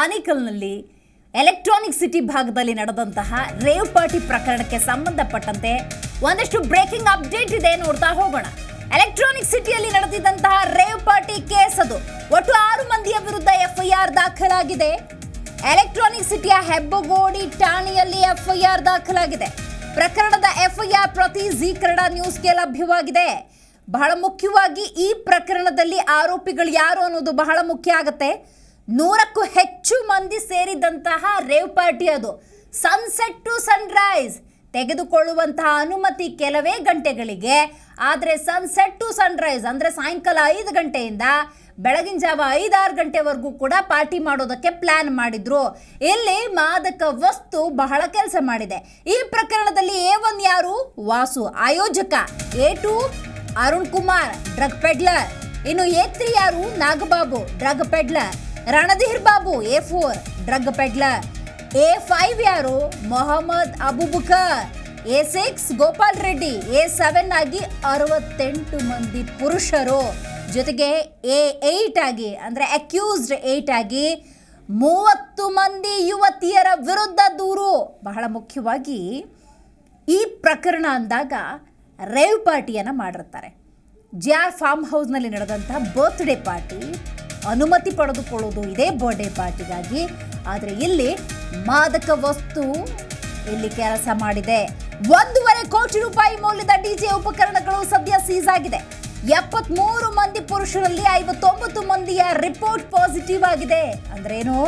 ಆನೇಕಲ್ನಲ್ಲಿ electronic city ಭಾಗದಲ್ಲಿ ನಡೆದಂತಹ rave party ಪ್ರಕರಣಕ್ಕೆ ಸಂಬಂಧಪಟ್ಟಂತೆ ಒಂದಷ್ಟು ಬ್ರೇಕಿಂಗ್ ಅಪ್ಡೇಟ್ ಇದೆ ನೋಡ್ತಾ ಹೋಗೋಣ. ಎಲೆಕ್ಟ್ರಾನಿಕ್ ಸಿಟಿಯಲ್ಲಿ ನಡೆದಿದ್ದಂತಹ ರೇವ್ ಪಾರ್ಟಿ ಕೇಸ್ ಅದು. ಒಟ್ಟು ಆರು ಮಂದಿಯ ವಿರುದ್ಧ ಎಫ್ಐಆರ್ ದಾಖಲಾಗಿದೆ. ಎಲೆಕ್ಟ್ರಾನಿಕ್ ಸಿಟಿಯ ಹೆಬ್ಬಗೋಡಿ ಠಾಣೆಯಲ್ಲಿ ಎಫ್ಐಆರ್ ದಾಖಲಾಗಿದೆ. ಪ್ರಕರಣದ ಎಫ್ಐಆರ್ ಪ್ರತಿ ಜಿ ಕನ್ನಡ ನ್ಯೂಸ್ಗೆ ಲಭ್ಯವಾಗಿದೆ. ಬಹಳ ಮುಖ್ಯವಾಗಿ ಈ ಪ್ರಕರಣದಲ್ಲಿ ಆರೋಪಿಗಳು ಯಾರು ಅನ್ನೋದು ಬಹಳ ಮುಖ್ಯ ಆಗುತ್ತೆ. ನೂರಕ್ಕೂ ಹೆಚ್ಚು ಮಂದಿ ಸೇರಿದಂತಹ ರೇವ್ ಪಾರ್ಟಿ ಅದು. Sunset to sunrise. ತೆಗೆದುಕೊಳ್ಳುವಂತಹ ಅನುಮತಿ ಕೆಲವೇ ಗಂಟೆಗಳಿಗೆ, ಆದರೆ ಸನ್ಸೆಟ್ ಟು ಸನ್ರೈಸ್ ಅಂದರೆ ಸಾಯಂಕಾಲ ಐದು ಗಂಟೆಯಿಂದ ಬೆಳಗಿನ ಜಾವ ಐದಾರು ಗಂಟೆವರೆಗೂ ಕೂಡ ಪಾರ್ಟಿ ಮಾಡೋದಕ್ಕೆ ಪ್ಲಾನ್ ಮಾಡಿದ್ರು. ಇಲ್ಲಿ ಮಾದಕ ವಸ್ತು ಬಹಳ ಕೆಲಸ ಮಾಡಿದೆ. ಈ ಪ್ರಕರಣದಲ್ಲಿ ಎ ಒನ್ ಯಾರು? Vasu. ಆಯೋಜಕ A two Arun Kumar, drug peddler. ಇನ್ನು ಎ ತ್ರೀ ಯಾರು? Nagababu, drug peddler. Ranadhir Babu, A four, drug peddler. A five ಯಾರು? Mohammed Abubakar A six, Gopal Reddy. A seven ಆಗಿ ಅರವತ್ತೆಂಟು ಮಂದಿ ಪುರುಷರು. ಜೊತೆಗೆ ಎ ಏಯ್ಟ್ ಆಗಿ, ಅಂದರೆ ಅಕ್ಯೂಸ್ಡ್ ಏಯ್ಟ್ ಆಗಿ ಮೂವತ್ತು ಮಂದಿ ಯುವತಿಯರ ವಿರುದ್ಧ ದೂರು. ಬಹಳ ಮುಖ್ಯವಾಗಿ ಈ ಪ್ರಕರಣ ಅಂದಾಗ ರೇವ್ ಪಾರ್ಟಿಯನ್ನು ಮಾಡಿರ್ತಾರೆ. ಜ್ಯಾ ಫಾರ್ಮ್ ಹೌಸ್ನಲ್ಲಿ ನಡೆದಂಥ ಬರ್ತ್ಡೇ ಪಾರ್ಟಿ ಅನುಮತಿ ಪಡೆದುಕೊಳ್ಳೋದು ಇದೇ ಬರ್ಡೇ ಪಾರ್ಟಿಗಾಗಿ ಆದರೆ ಇಲ್ಲಿ ಮಾದಕ ವಸ್ತು ಇಲ್ಲಿ ಕೆಲಸ ಮಾಡಿದೆ. ಒಂದೂವರೆ ಕೋಟಿ ರೂಪಾಯಿ ಮೌಲ್ಯದ ಡಿಜೆ ಉಪಕರಣಗಳು ಸದ್ಯ ಸೀಸ್ ಆಗಿದೆ. ಎಪ್ಪತ್ಮೂರು ಮಂದಿ ಪುರುಷರಲ್ಲಿ ಐವತ್ತೊಂಬತ್ತು ಮಂದಿಯ ರಿಪೋರ್ಟ್ ಪಾಸಿಟಿವ್ ಆಗಿದೆ. ಅಂದ್ರೇನು?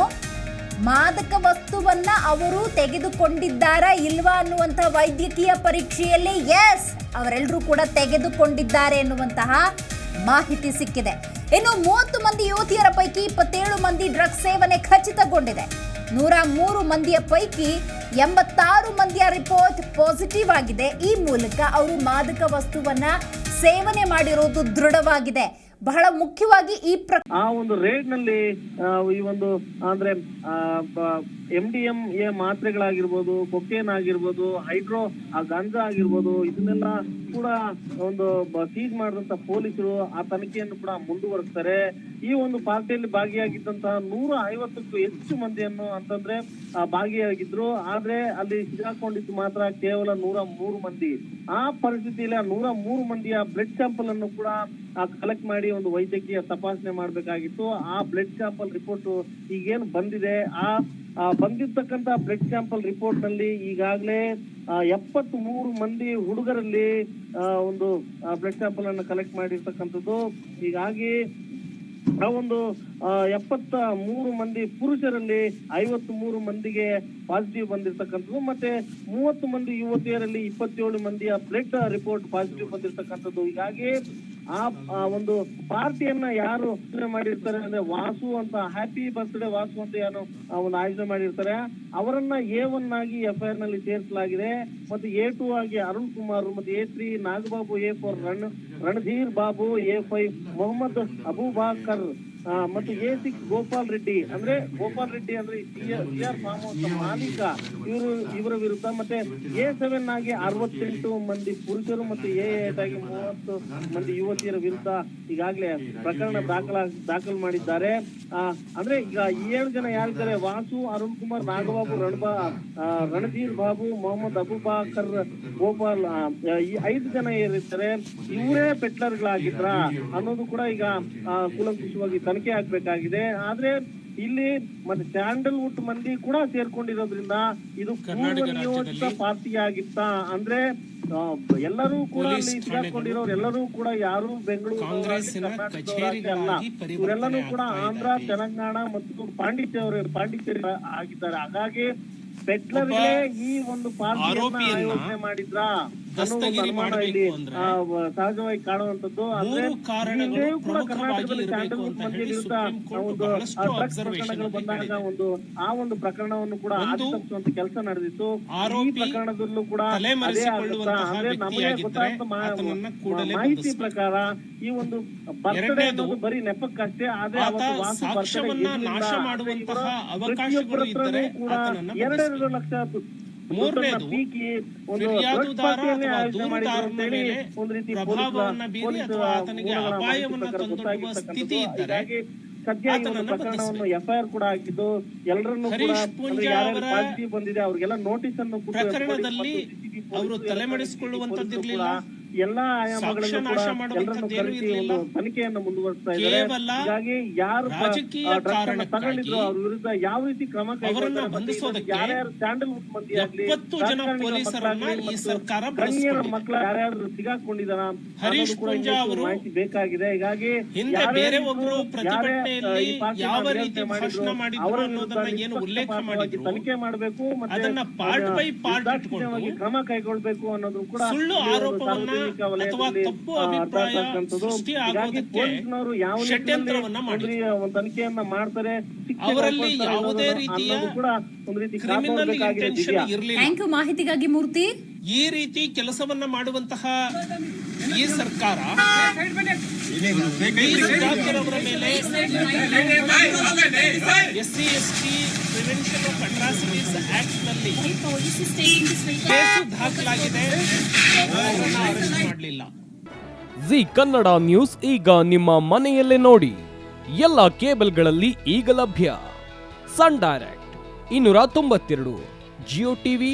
ಮಾದಕ ವಸ್ತುವನ್ನ ಅವರು ತೆಗೆದುಕೊಂಡಿದ್ದಾರಾ ಇಲ್ವಾ ಅನ್ನುವಂತಹ ವೈದ್ಯಕೀಯ ಪರೀಕ್ಷೆಯಲ್ಲಿ ಎಸ್ ಅವರೆಲ್ಲರೂ ಕೂಡ ತೆಗೆದುಕೊಂಡಿದ್ದಾರೆ ಎನ್ನುವಂತಹ ಮಾಹಿತಿ ಸಿಕ್ಕಿದೆ. ಇನ್ನು ಮೂವತ್ತು ಮಂದಿ ಯುವತಿಯರ ಪೈಕಿ ಇಪ್ಪತ್ತೇಳು ಮಂದಿ ಡ್ರಗ್ಸ್ ಸೇವನೆ ಖಚಿತಗೊಂಡಿದೆ. ನೂರ ಮೂರು ಮಂದಿಯ ಪೈಕಿ ಎಂಬತ್ತಾರು ಮಂದಿಯ ರಿಪೋರ್ಟ್ ಪಾಸಿಟಿವ್ ಆಗಿದೆ. ಈ ಮೂಲಕ ಅವರು ಮಾದಕ ವಸ್ತುವನ್ನ ಸೇವನೆ ಮಾಡಿರೋದು ದೃಢವಾಗಿದೆ. ಬಹಳ ಮುಖ್ಯವಾಗಿ ಈ ಆ ಒಂದು ರೇಡ್ನಲ್ಲಿ ಈ ಒಂದು, ಅಂದ್ರೆ ಎಂ ಡಿ ಎಂ ಎ ಮಾತ್ರೆಗಳಾಗಿರ್ಬೋದು, ಕೊಕೇನ್ ಆಗಿರ್ಬೋದು, ಹೈಡ್ರೋ, ಆ, ಗಾಂಜಾ ಆಗಿರ್ಬೋದು, ಇದನ್ನೆಲ್ಲ ಕೂಡ ಒಂದು ಸೀಜ್ ಮಾಡಿದಂತ ಪೊಲೀಸರು ಆ ತನಿಖೆಯನ್ನು ಕೂಡ ಮುಂದುವರಿಸ್ತಾರೆ. ಈ ಒಂದು ಪಾರ್ಟಿಯಲ್ಲಿ ಭಾಗಿಯಾಗಿದ್ದಂತಹ ನೂರ ಐವತ್ತಕ್ಕೂ ಹೆಚ್ಚು ಮಂದಿಯನ್ನು ಅಂತಂದ್ರೆ ಭಾಗಿಯಾಗಿದ್ರು. ಆದ್ರೆ ಅಲ್ಲಿ ಸಿಗಾಕೊಂಡಿದ್ದು ಮಾತ್ರ ಕೇವಲ ನೂರ ಮೂರು ಮಂದಿ. ಆ ಪರಿಸ್ಥಿತಿಯಲ್ಲಿ ಆ ನೂರ ಮೂರು ಮಂದಿಯ ಬ್ಲಡ್ ಸ್ಯಾಂಪಲ್ ಅನ್ನು ಕೂಡ ಕಲೆಕ್ಟ್ ಮಾಡಿ ಒಂದು ವೈದ್ಯಕೀಯ ತಪಾಸಣೆ ಮಾಡಬೇಕಾಗಿತ್ತು. ಆ ಬ್ಲಡ್ ಸ್ಯಾಂಪಲ್ ರಿಪೋರ್ಟ್ ಈಗೇನು ಬಂದಿದೆ? ಆ ಬಂದಿರ್ತಕ್ಕಂತ ಬ್ಲಡ್ ಸ್ಯಾಂಪಲ್ ರಿಪೋರ್ಟ್ನಲ್ಲಿ ಈಗಾಗಲೇ ಎಪ್ಪತ್ತ್ ಮೂರು ಮಂದಿ ಹುಡುಗರಲ್ಲಿ ಒಂದು ಬ್ಲಡ್ ಸ್ಯಾಂಪಲ್ ಅನ್ನು ಕಲೆಕ್ಟ್ ಮಾಡಿರ್ತಕ್ಕಂಥದ್ದು. ಹೀಗಾಗಿ, ಆ ಒಂದು ಎಪ್ಪತ್ತ ಮೂರು ಮಂದಿ ಪುರುಷರಲ್ಲಿ ಐವತ್ತು ಮೂರು ಮಂದಿಗೆ ಪಾಸಿಟಿವ್ ಬಂದಿರ್ತಕ್ಕಂಥದ್ದು. ಮತ್ತೆ ಮೂವತ್ತು ಮಂದಿ ಯುವತಿಯರಲ್ಲಿ ಇಪ್ಪತ್ತೇಳು ಮಂದಿಯ ಬ್ಲಡ್ ರಿಪೋರ್ಟ್ ಪಾಸಿಟಿವ್ ಬಂದಿರ್ತಕ್ಕಂಥದ್ದು. ಹೀಗಾಗಿ ಆ ಒಂದು ಪಾರ್ಟಿಯನ್ನ ಯಾರು ಆಯೋಜನೆ ಮಾಡಿರ್ತಾರೆ ಅಂದ್ರೆ ವಾಸು ಅಂತ ಹ್ಯಾಪಿ ಬರ್ತ್ಡೇ ವಾಸು ಅಂತ ಏನು ಒಂದು ಆಯೋಜನೆ ಮಾಡಿರ್ತಾರೆ. ಅವರನ್ನ ಎ ಒನ್ ಆಗಿ ಎಫ್ ಐ ಆರ್ನಲ್ಲಿ ಸೇರಿಸಲಾಗಿದೆ. ಮತ್ತೆ ಎ ಟು ಆಗಿ ಅರುಣ್ ಕುಮಾರ್, ಮತ್ತೆ A three Nagababu A four Ran, Ranadhir Babu A five Mohammed Abubakar ಮತ್ತು ಎ ಸಿಕ್ಸ್ ಗೋಪಾಲ್ ರೆಡ್ಡಿ, ಅಂದ್ರೆ ಗೋಪಾಲ್ ರೆಡ್ಡಿ ಅಂದ್ರೆ ಸಿ ಆರ್ ಫಾರ್ಮ್ ಮಾಲೀಕ. ಇವರು, ಇವರ ವಿರುದ್ಧ ಮತ್ತೆ ಎ ಸೆವೆನ್ ಆಗಿ ಅರವತ್ತೆಂಟು ಮಂದಿ ಪುರುಷರು ಮತ್ತು ಎ ಏಟ್ ಆಗಿ ಮೂವತ್ತು ಮಂದಿ ಯುವತಿಯರ ವಿರುದ್ಧ ಈಗಾಗಲೇ ಪ್ರಕರಣ ದಾಖಲ, ದಾಖಲು ಮಾಡಿದ್ದಾರೆ. ಅಂದ್ರೆ ಈಗ ಏಳು ಜನ ಯಾರಿದ್ದಾರೆ? ವಾಸು, ಅರುಣ್ ಕುಮಾರ್, ನಾಗಬಾಬು, ರಣಬಾ ರಣಧೀರ್ ಬಾಬು, ಮೊಹಮ್ಮದ್ ಅಬುಬಾಕರ್, ಗೋಪಾಲ್ ಈ ಐದು ಜನ ಏನಿರ್ತಾರೆ ಇವರೇ ಪೆಟ್ಲರ್ಗಳಾಗಿದ್ರ ಅನ್ನೋದು ಕೂಡ ಈಗ ಕೂಲಂಕುಷವಾಗಿ ತನಿಖೆ ಆಗ್ಬೇಕಾಗಿದೆ ಆದ್ರೆ ಇಲ್ಲಿ ಮತ್ತೆ ಸ್ಯಾಂಡಲ್ವುಡ್ ಮಂದಿ ಕೂಡ ಸೇರ್ಕೊಂಡಿರೋದ್ರಿಂದ ಇದು ಪೂರ್ವ ನಿಯೋಜಿತ ಪಾರ್ಟಿ ಆಗಿತ್ತ ಅಂದ್ರೆ ಎಲ್ಲರೂ ಕೂಡ ಅಲ್ಲಿ ಸಿಗಾಕೊಂಡಿರೋರು ಎಲ್ಲರೂ ಕೂಡ ಯಾರು ಬೆಂಗಳೂರು ಅಲ್ಲ. ಇವರೆಲ್ಲರೂ ಕೂಡ ಆಂಧ್ರ ತೆಲಂಗಾಣ ಮತ್ತು ಪಾಂಡಿಚೇರಿ ಪಾಂಡಿಚೇರಿ ಆಗಿದ್ದಾರೆ. ಹಾಗಾಗಿ ಪೆಟ್ಲರ್ಗೆ ಈ ಒಂದು ಪಾರ್ಟಿಯನ್ನ ಆಯೋಜನೆ ಮಾಡಿದ್ರ? ಅನ್ನೋ ಮಾಡಬೇಕು ಅಂದ್ರೆ ಸಹಜವಾಗಿ ಕಾಣುವಂತದ್ದು ಮೂರು ಕಾರಣಗಳು ಪ್ರಮುಖವಾಗಿ ಇರಬೇಕು ಅಂತ ಹೇಳಿ ಸುಪ್ರೀಂ ಕೋರ್ಟ್ ಒಂದು ಬಹಳಷ್ಟು ಅಬ್ಸರ್ವೇಷನ್ ಬಂದಾಗ ಒಂದು ಆ ಒಂದು ಪ್ರಕರಣವನ್ನು ಕೂಡ ಆದಿತಪ್ಪಿಸುವಂತ ಕೆಲಸ ನಡೆದಿತ್ತು. ಈ ಆರೋಪಿ ಪ್ರಕರಣದಲ್ಲೂ ಕೂಡ ತಲೆಮರೆಸಿಕೊಳ್ಳುವಂತಹ ಅಂದ್ರೆ ಆತನನ್ನ ಕೂಡಲೇ ಮಾಹಿತಿ ಪ್ರಕಾರ ಈ ಒಂದು ಬರ್ತಡೇ ಎರಡನೇದು, ಬರೀ ನೆಪಕ್ಕಷ್ಟೇ ಆದ್ರೆ ಸಾಕ್ಷ್ಯವನ್ನ ನಾಶ ಮಾಡುವಂತಹ ಅವಕಾಶಗಳು ಇದ್ದರೆ ಆತನನ್ನ ಎರಡೆರಡು. ಲಕ್ಷ ಮೂರನೇದು, ಪ್ರಭಾವವನ್ನ ಬೀರಿ ಅಥವಾ ಆತನಿಗೆ ಅಪಾಯವನ್ನ ತಂದೊಡ್ಡುವ ಸ್ಥಿತಿ ಇದ್ದರೆ ಸದ್ಯ ಪ್ರಕರಣವನ್ನು ಎಫ್ಐಆರ್ ಕೂಡ ಹಾಕಿದ್ದು ಎಲ್ಲರನ್ನು ಬಂದಿದೆ ಅವ್ರಿಗೆಲ್ಲ ನೋಟಿಸ್ ಅನ್ನು ಪ್ರಕರಣದಲ್ಲಿ ಅವರು. ಕೂಡ ಎಲ್ಲಾ ಆಯಾಮಗಳನ್ನು ಸಾಕ್ಷ್ಯ ಕೂಡ ನಾಶ ಎಲ್ಲರನ್ನು ಮಾಡುವಂತದ್ದೇನೂ ಕರೆಸಿ ಒಂದು ತನಿಖೆಯನ್ನು ಮುಂದುವರಿಸ್ತಾ ಇದ್ದಾರೆ. ಹೀಗಾಗಿ ಯಾರು ಡ್ರಗ್ಸ್ ತಗೊಂಡಿದ್ರು ಅವ್ರ ವಿರುದ್ಧ ಯಾವ ರೀತಿ ಕ್ರಮ ಕೈಗೊಳ್ತಾರೆ ಯಾರ್ಯಾರು ಸ್ಯಾಂಡಲ್ವುಡ್ ಮಂದಿ ಆಗ್ಲಿ, ಗಣ್ಯರ. ಮಕ್ಕಳ ಯಾರ್ಯಾರು ಸಿಗಾಕೊಂಡಿದಾರ ಹರೀಶ್ ಕೂಡ ಪೂಂಜಾ ಅವರು ಮಾಹಿತಿ ಬೇಕಾಗಿದೆ. ಹೀಗಾಗಿ ಹಿಂದೆ ಬೇರೆ ಇದ್ರು, ಪ್ರತಿಭಟನೆಯಲ್ಲಿ ಯಾವ ರೀತಿ ಮಾಡಿದ್ರು, ಭಾಷಣ ಮಾಡಿದ್ರು ಅನ್ನೋದನ್ನ ಏನು ಉಲ್ಲೇಖ ಮಾಡಿದ್ರು, ತನಿಖೆ ಮಾಡಬೇಕು ಮತ್ತೆ ಅದನ್ನ ಪಾರ್ಟ್ ಬೈ ನಿರ್ದಾಕ್ಷಿಣ್ಯವಾಗಿ ಕ್ರಮ ಕೈಗೊಳ್ಬೇಕು ಅನ್ನೋದು ಕೂಡ ಸುಳ್ಳು ಆರೋಪವನ್ನ ಸಾರ್ವಜನಿಕ ವಲಯದಲ್ಲಿ, ಒಂದು. ತನಿಖೆಯನ್ನ ಮಾಡ್ತಾರೆ ಅವರಲ್ಲಿ ಯಾವುದೇ ಅನ್ನೋದು- ರೀತಿಯ ಕ್ರಿಮಿನಲ್ ಇಂಟೆನ್ಷನ್ ಇರಲಿಲ್ಲ. ಥ್ಯಾಂಕ್ ಯು ಮಾಹಿತಿಗಾಗಿ ಮೂರ್ತಿ. ಈ ರೀತಿ ಕೆಲಸವನ್ನ ಮಾಡುವಂತಹ ಈ ಸರ್ಕಾರ ಮೇಲೆ S C S T prevention of atrocities ಆಕ್ಟ್ನಲ್ಲಿ ದಾಖಲಾಗಿದೆ ಅರೆಸ್ಟ್ ಮಾಡಲಿಲ್ಲ. ಜಿ ಕನ್ನಡ ನ್ಯೂಸ್ ಈಗ ನಿಮ್ಮ ಮನೆಯಲ್ಲೇ ನೋಡಿ. ಎಲ್ಲ ಕೇಬಲ್ಗಳಲ್ಲಿ ಈಗ ಲಭ್ಯ. ಸನ್ ಡೈರೆಕ್ಟ್, ಇನ್ನೂರ ತೊಂಬತ್ತೆರಡು ಜಿಯೋ ಟಿವಿ